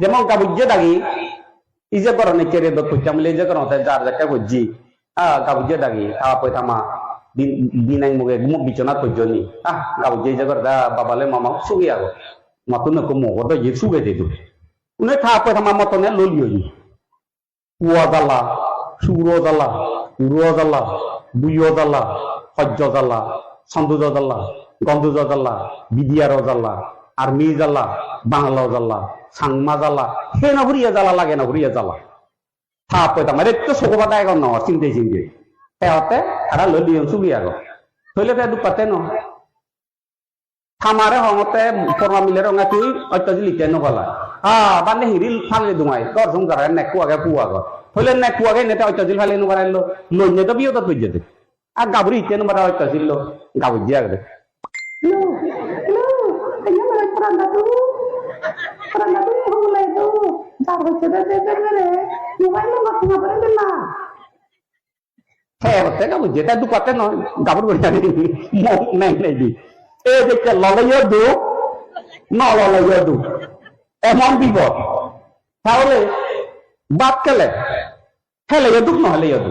যেমন কাবুজ্জে দাগি ই যে করনে কেরে দত কইতাম লে যে করতে যার জায়গা বুঝজি আ, কাবুজ্জে দাগি, খাওয়া পয় থামা দিন দিন আই মুগে মুখ বিচনা কইজনি আহ কাবুজ্জে যে করদা বাবালে মামা সুগি আগো। মাতুন কো মো তো জি সুগে দে দু উনে খাওয়া পয় থামা মতনে ললিও নি। কুয়া জ্বালা সুর জ্বালা উর জ্বালা বুইয় জ্বালা সহ্য জ্বালা সন্দুজ জ্বালা গন্ধুজ জ্বালা বিদিয়ার জ্বালা আর্মি জ্বালা বাংলা জ্বালা সাংমা জ্বালা হে না হুরিয়া জ্বালা লাগে না, হুরিয়া জ্বালা। থাপ পয়তা মারে তো সকবা দায় গন ন চিন্তে চিন্তে। তেহতে আরা ললিয়ন সুগি আগ থইলে তে দুপাতে ন থামারে হমতে ফরমা মিলে রঙা তুই অত্যাজি লিখে নগলা হা বানে হিরি ফালে দুমাই গর সং জারা নেকু আগে পুয়া গর থইলে নেকু আগে নেতে অত্যাজি ফালে নগরাইলো লইনে তো বিয়ত তুই যেতে। আর গাবরি ইতে নম্বর অত্যাজি লো গাবরি জিয়া গরে Lu, lu, kayaknya mereka peranda tuh. Peranda tuh yang mulai tuh. Jangan cerita cerita mere. Lumayan lu nggak punya beranda lah. হ্যাঁ হতে না বুঝে তাই দুপাতে নয় গাবর করে জানি নাই নাই দি এ দেখে ললাইয়া দু ন ললাইয়া দু এমন বিপদ তাহলে বাদ কেলে হেলে দুঃখ নহলে দু